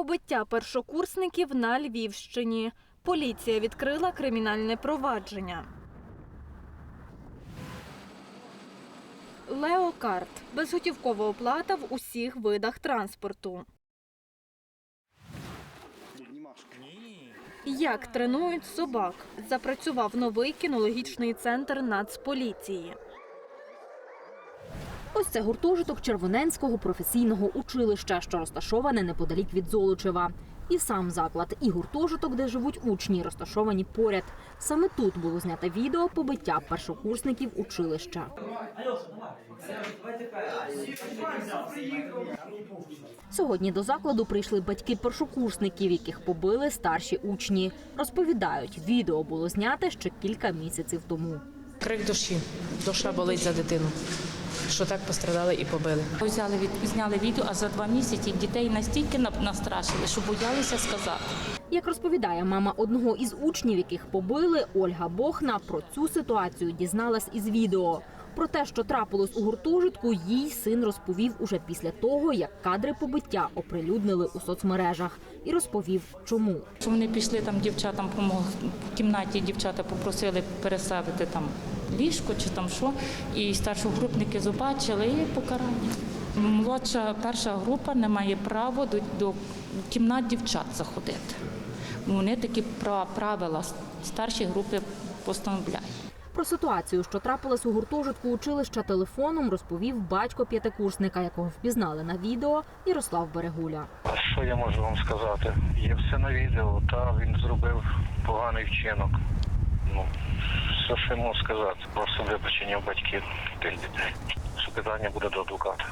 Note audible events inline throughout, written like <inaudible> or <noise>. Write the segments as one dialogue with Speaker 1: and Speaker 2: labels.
Speaker 1: Побиття першокурсників на Львівщині. Поліція відкрила кримінальне провадження. Леокарт безготівкова оплата в усіх видах транспорту. Як тренують собак? Запрацював новий кінологічний центр Нацполіції.
Speaker 2: Ось це гуртожиток Червоненського професійного училища, що розташоване неподалік від Золочева. І сам заклад, і гуртожиток, де живуть учні, розташовані поряд. Саме тут було знято відео побиття першокурсників училища. Сьогодні до закладу прийшли батьки першокурсників, яких побили старші учні. Розповідають, відео було знято ще кілька місяців тому.
Speaker 3: Крик душі. Душа болить за дитину. Що так пострадали і побили.
Speaker 4: Взяли від зняли відео, а за два місяці дітей настільки настрашили, що боялися сказати.
Speaker 2: Як розповідає мама одного із учнів, яких побили, Ольга Бохна про цю ситуацію дізналась із відео. Про те, що трапилось у гуртожитку, їй син розповів уже після того, як кадри побиття оприлюднили у соцмережах, і розповів, чому.
Speaker 4: Що вони пішли там дівчатам помогли в кімнаті. Дівчата попросили переставити там ліжко чи там що. І старшогрупники побачили і покарання. Молодша перша група не має права до, до кімнат дівчат заходити. Вони такі правила старші групи постановляють.
Speaker 2: Про ситуацію, що трапилась у гуртожитку училища телефоном, розповів батько п'ятикурсника, якого впізнали на відео, Ярослав Берегуля.
Speaker 5: Що я можу вам сказати? Є все на відео, та він зробив поганий вчинок. Ну, все, що я можу сказати, просто вибачення в батьків тих дітей. Що питання буде до адвоката.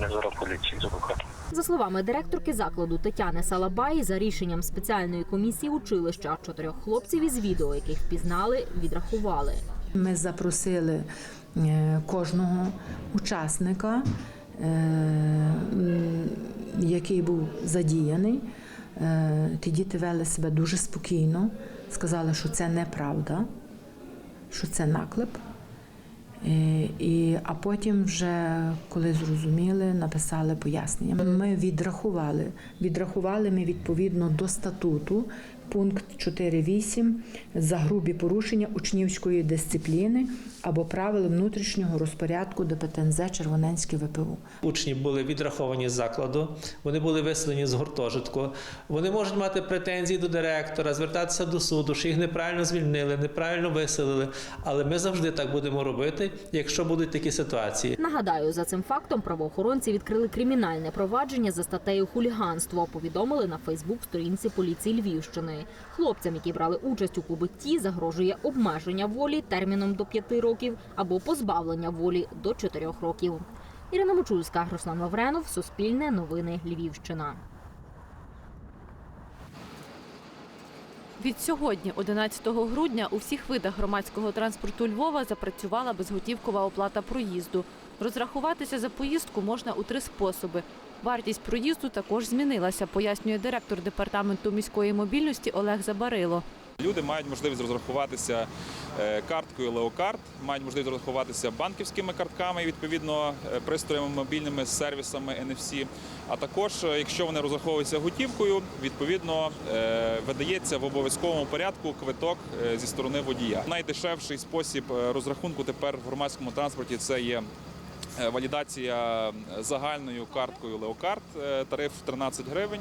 Speaker 5: Не зараз поліції з адвокатом.
Speaker 2: За словами директорки закладу Тетяни Салабай, за рішенням спеціальної комісії училища чотирьох хлопців із відео, яких впізнали, відрахували.
Speaker 6: Ми запросили е, кожного учасника, е, який був задіяний. Е, Ті діти вели себе дуже спокійно, сказали, що це неправда, що це наклеп. Е, І, а потім, вже коли зрозуміли, написали пояснення. Ми відрахували. Відрахували ми відповідно до статуту, пункт 4.8 за грубі порушення учнівської дисципліни або правил внутрішнього розпорядку ДПТНЗ Червоненське ВПУ.
Speaker 7: Учні були відраховані з закладу, вони були виселені з гуртожитку. Вони можуть мати претензії до директора, звертатися до суду, що їх неправильно звільнили, неправильно виселили. Але ми завжди так будемо робити, якщо будуть такі ситуації.
Speaker 2: Нагадаю, за цим фактом правоохоронці відкрили кримінальне провадження за статтею хуліганство. Повідомили на Фейсбук-сторінці поліції Львівщини. Хлопцям, які брали участь у побитті, загрожує обмеження волі терміном до 5 років або позбавлення волі до 4 років. Ірина Мочульська, Руслан Лавренов, Суспільне новини Львівщина.
Speaker 1: Від сьогодні, 11 грудня, у всіх видах громадського транспорту Львова запрацювала безготівкова оплата проїзду. Розрахуватися за поїздку можна у три способи. Вартість проїзду також змінилася, пояснює директор департаменту міської мобільності Олег Забарило.
Speaker 8: Люди мають можливість розрахуватися е, карткою Леокарт, мають можливість розрахуватися банківськими картками, відповідно е, пристроями мобільними сервісами NFC. А також, е, якщо вони розраховуються готівкою, відповідно видається в обов'язковому порядку квиток зі сторони водія. Найдешевший спосіб розрахунку тепер в громадському транспорті це є. Валідація загальною карткою Леокарт, тариф 13 гривень.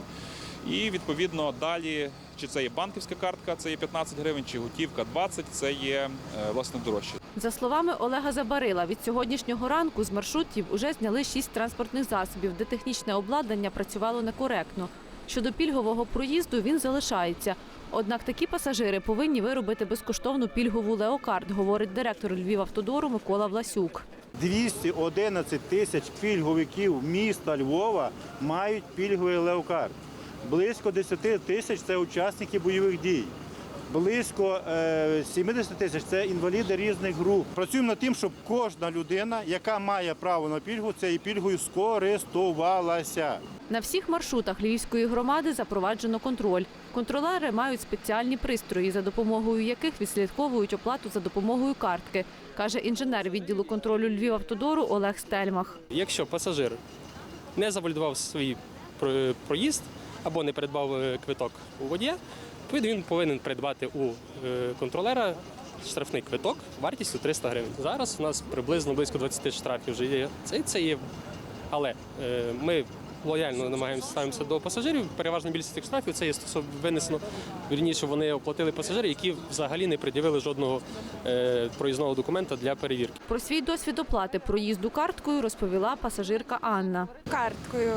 Speaker 8: І відповідно далі, чи це є банківська картка, це є 15 гривень, чи готівка 20, це є е, власне дорожче.
Speaker 1: За словами Олега Забарила, від сьогоднішнього ранку з маршрутів уже зняли шість транспортних засобів, де технічне обладнання працювало некоректно. Щодо пільгового проїзду він залишається. Однак такі пасажири повинні виробити безкоштовну пільгову леокарт, говорить директор Львівавтодору Микола Власюк.
Speaker 9: 211 тисяч пільговиків міста Львова мають пільговий леокарт. Близько 10 тисяч це учасники бойових дій. Близько е, 70 тисяч це інваліди різних груп. Працюємо над тим, щоб кожна людина, яка має право на пільгу, цією пільгою скористувалася.
Speaker 1: На всіх маршрутах Львівської громади запроваджено контроль. Контролери мають спеціальні пристрої, за допомогою яких відслідковують оплату за допомогою картки, каже інженер відділу контролю Львівавтодору Олег Стельмах.
Speaker 10: Якщо пасажир не завалідував свій проїзд або не придбав е, квиток у водія, відповідно він повинен придбати у е, контролера штрафний квиток вартістю 300 гривень. Зараз у нас приблизно близько 20 штрафів вже є. Це, це є. Але е, ми лояльно намагаємося ставимося до пасажирів. Переважно більшість цих штрафів це є стосовно винесено. Вірніше вони оплатили пасажири, які взагалі не пред'явили жодного е, проїзного документа для перевірки.
Speaker 1: Про свій досвід оплати проїзду карткою розповіла пасажирка Анна.
Speaker 11: карткою,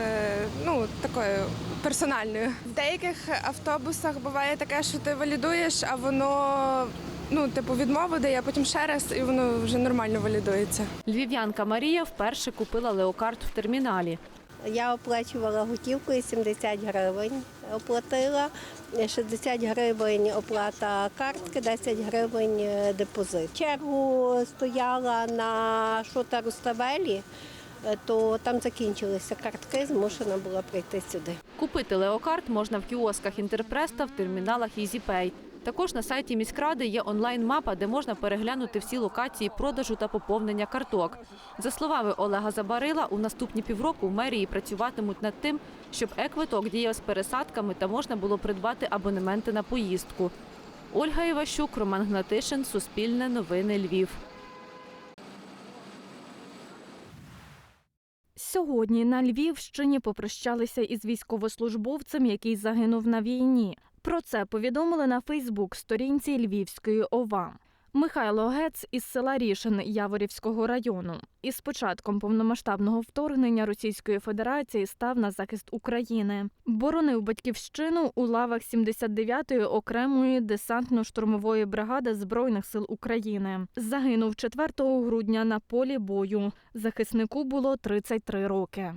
Speaker 11: е, ну такою персональною. В деяких автобусах буває таке, що ти валідуєш, а воно ну, типу, відмову дає, а потім ще раз, і воно вже нормально валідується.
Speaker 1: Львів'янка Марія вперше купила леокарт в терміналі.
Speaker 12: Я оплачувала готівкою 70 гривень. Оплатила 60 гривень оплата картки, 10 гривень е, депозит. Чергу стояла на Шота Руставелі, е, то там закінчилися картки, змушена була прийти сюди.
Speaker 1: Купити леокарт можна в кіосках Інтерпрес та в терміналах EasyPay. Також на сайті міськради є онлайн-мапа, де можна переглянути всі локації продажу та поповнення карток. За словами Олега Забарила, у наступні півроку мерії працюватимуть над тим, щоб е-квиток діяв з пересадками та можна було придбати абонементи на поїздку. Ольга Іващук, Роман Гнатишин, Суспільне новини Львів.
Speaker 13: Сьогодні на Львівщині попрощалися із військовослужбовцем, який загинув на війні. Про це повідомили на Фейсбук-сторінці Львівської ОВА. Михайло Гец із села Рішин Яворівського району. Із початком повномасштабного вторгнення Російської Федерації став на захист України. Боронив батьківщину у лавах 79-ї окремої десантно-штурмової бригади Збройних сил України. Загинув 4 грудня на полі бою. Захиснику було 33 роки.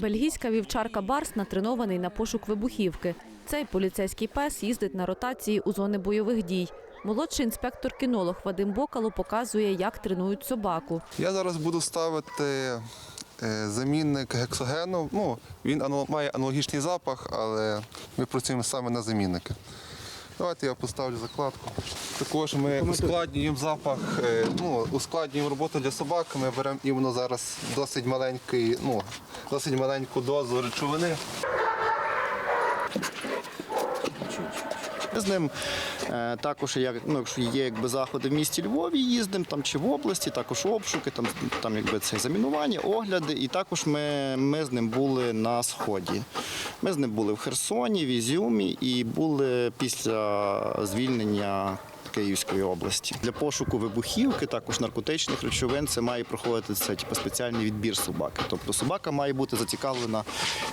Speaker 1: Бельгійська вівчарка Барс натренований на пошук вибухівки. Цей поліцейський пес їздить на ротації у зони бойових дій. Молодший інспектор-кінолог Вадим Бокало показує, як тренують собаку.
Speaker 14: Я зараз буду ставити е, замінник гексогену. Ну, він має аналогічний запах, але ми працюємо саме на замінники. Давайте я поставлю закладку. Також ми ускладнюємо запах, е, ну, ускладнюємо роботу для собак. Ми беремо іменно зараз досить маленький, ну, досить маленьку дозу речовини.
Speaker 15: З ним е, також, як, ну, якщо є якби, заходи в місті Львові, їздимо там чи в області, також обшуки, там, там якби, це замінування, огляди. І також ми, ми з ним були на Сході. Ми з ним були в Херсоні, в Ізюмі і були після звільнення. Київської області для пошуку вибухівки, також наркотичних речовин, це має проходити це типу, спеціальний відбір собаки. Тобто собака має бути зацікавлена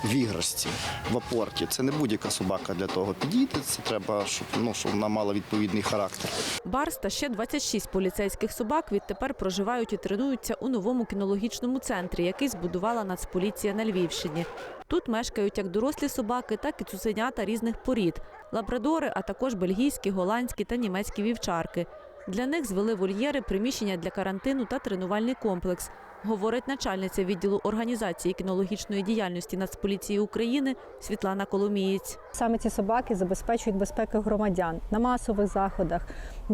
Speaker 15: в іграшці, в апорті. Це не будь-яка собака для того підійти. Це треба, щоб ну щоб вона мала відповідний характер.
Speaker 1: Барс та ще 26 поліцейських собак відтепер проживають і тренуються у новому кінологічному центрі, який збудувала Нацполіція на Львівщині. Тут мешкають як дорослі собаки, так і цуценята різних порід лабрадори, а також бельгійські, голландські та німецькі вівчарки. Для них звели вольєри, приміщення для карантину та тренувальний комплекс. Говорить начальниця відділу організації кінологічної діяльності Нацполіції України Світлана Коломієць.
Speaker 16: Саме ці собаки забезпечують безпеку громадян на масових заходах,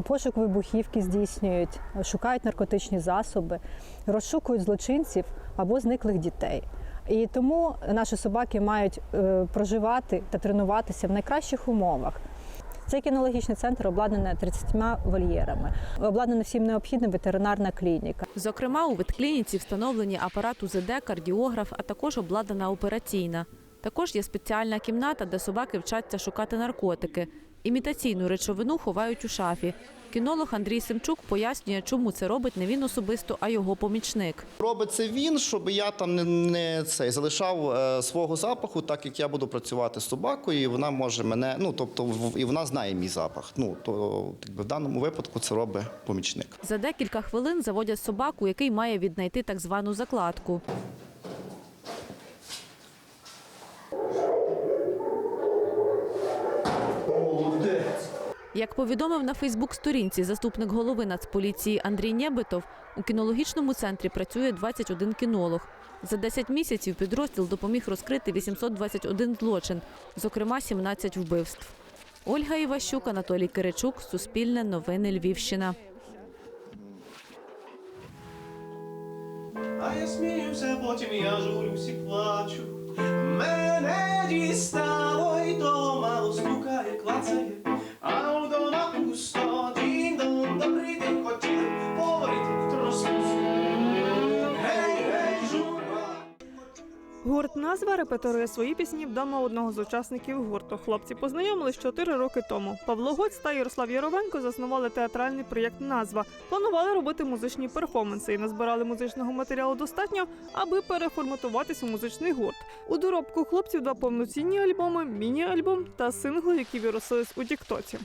Speaker 16: пошук вибухівки здійснюють, шукають наркотичні засоби, розшукують злочинців або зниклих дітей. І тому наші собаки мають е, проживати та тренуватися в найкращих умовах. Цей кінологічний центр обладнаний 30 вольєрами, обладнана всім необхідним ветеринарна клініка.
Speaker 1: Зокрема, у ветклініці встановлені апарат УЗД, кардіограф, а також обладнана операційна. Також є спеціальна кімната, де собаки вчаться шукати наркотики. Імітаційну речовину ховають у шафі. Кінолог Андрій Семчук пояснює, чому це робить не він особисто, а його помічник.
Speaker 15: Робить це він, щоб я там не, не цей залишав е, свого запаху, так як я буду працювати з собакою, і вона може мене, ну тобто, в- і вона знає мій запах. Ну то в даному випадку це робить помічник.
Speaker 1: За декілька хвилин заводять собаку, який має віднайти так звану закладку. Як повідомив на Фейсбук-сторінці заступник голови Нацполіції Андрій Нєбитов, у кінологічному центрі працює 21 кінолог. За 10 місяців підрозділ допоміг розкрити 821 злочин, зокрема 17 вбивств. Ольга Іващук, Анатолій Киричук, Суспільне, Новини Львівщина.
Speaker 17: А я сміюся, потім я журюсь всі плачу. Мене дістало й то мало стукає, клацає.
Speaker 18: Гурт назва репетирує свої пісні вдома одного з учасників гурту. Хлопці познайомились 4 роки тому. Павло Гоць та Ярослав Яровенко заснували театральний проєкт Назва. Планували робити музичні перформанси і назбирали музичного матеріалу достатньо, аби переформатуватись у музичний гурт. У доробку хлопців два повноцінні альбоми, міні-альбом та сингли, які виросились у Тіктоці.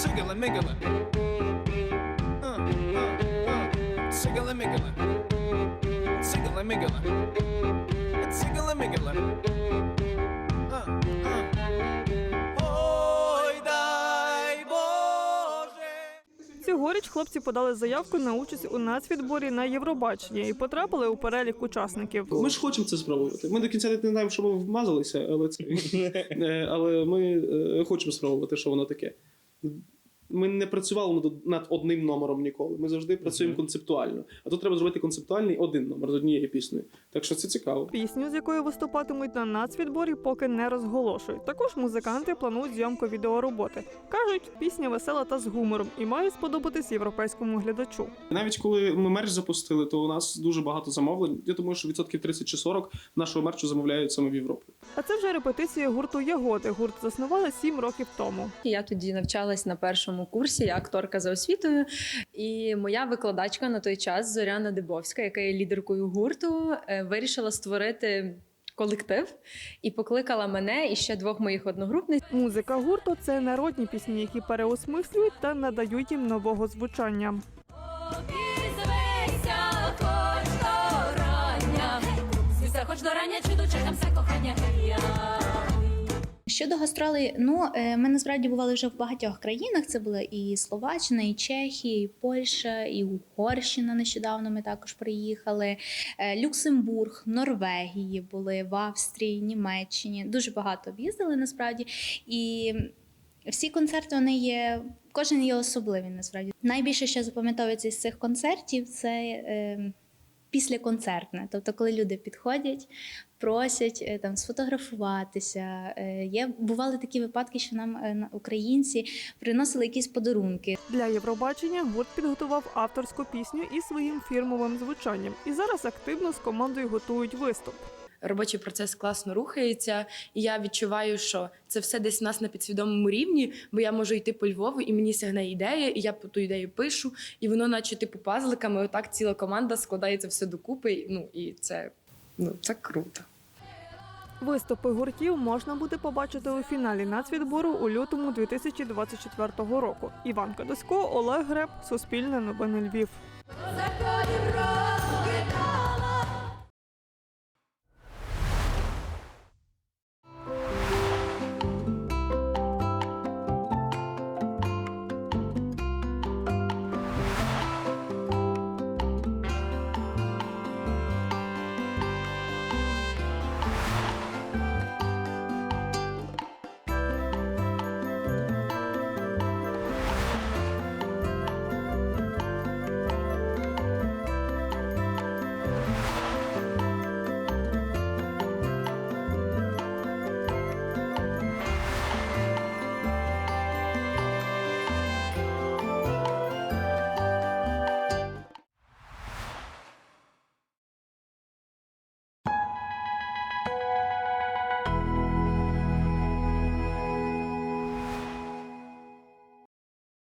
Speaker 17: Sigala migala, sigala migala, sigala migala, sigala migala, sigala migala. Ой, дай Боже.
Speaker 18: Цьогоріч хлопці подали заявку на участь у нацвідборі на Євробачення і потрапили у перелік учасників.
Speaker 19: Ми ж хочемо це спробувати. Ми до кінця не знаємо, що ми вмазалися, але це <laughs> але ми е, хочемо спробувати, що воно таке. Ми не працювали над- над одним номером ніколи. Ми завжди працюємо концептуально. А тут треба зробити концептуальний один номер з однією піснею. Так що це цікаво.
Speaker 18: Пісню, з якою виступатимуть на нацвідборі, поки не розголошують. Також музиканти планують зйомку відеороботи. кажуть, пісня весела та з гумором і має сподобатись європейському глядачу.
Speaker 19: Навіть коли ми мерч запустили, то у нас дуже багато замовлень. Я думаю, що відсотків 30 чи 40 нашого мерчу замовляють саме в Європі.
Speaker 18: А це вже репетиція гурту Ягоди. Гурт заснували сім років тому.
Speaker 20: Я тоді навчалась на першому курсі, я акторка за освітою. І моя викладачка на той час Зоряна Дибовська, яка є лідеркою гурту, е, вирішила створити. Колектив і покликала мене і ще двох моїх одногрупниць.
Speaker 18: Музика гурту це народні пісні, які переосмислюють та надають їм нового звучання.
Speaker 21: Щодо гастролей, ну е, ми насправді бували вже в багатьох країнах. Це була і Словаччина, і Чехія, і Польща, і Угорщина. Нещодавно ми також приїхали. Е, Люксембург, Норвегії були в Австрії, Німеччині. Дуже багато об'їздили насправді. І всі концерти вони є. Кожен є особливий насправді. Найбільше, що запам'ятовується з цих концертів, це е, післяконцертне. Тобто, коли люди підходять, просять е, там сфотографуватися. Е, Є бували такі випадки, що нам е, українці приносили якісь подарунки.
Speaker 18: Для Євробачення гурт підготував авторську пісню із своїм фірмовим звучанням. І зараз активно з командою готують виступ.
Speaker 22: Робочий процес класно рухається, і я відчуваю, що це все десь в нас на підсвідомому рівні, бо я можу йти по Львову, і мені сягне ідея, і я по ту ідею пишу, і воно, наче типу, пазликами, отак ціла команда складається все докупи. Ну і це, ну, це круто.
Speaker 18: Виступи гуртів можна буде побачити у фіналі нацвідбору у лютому 2024 року. Іван Кадосько, Олег Греб, Суспільне новини Львів.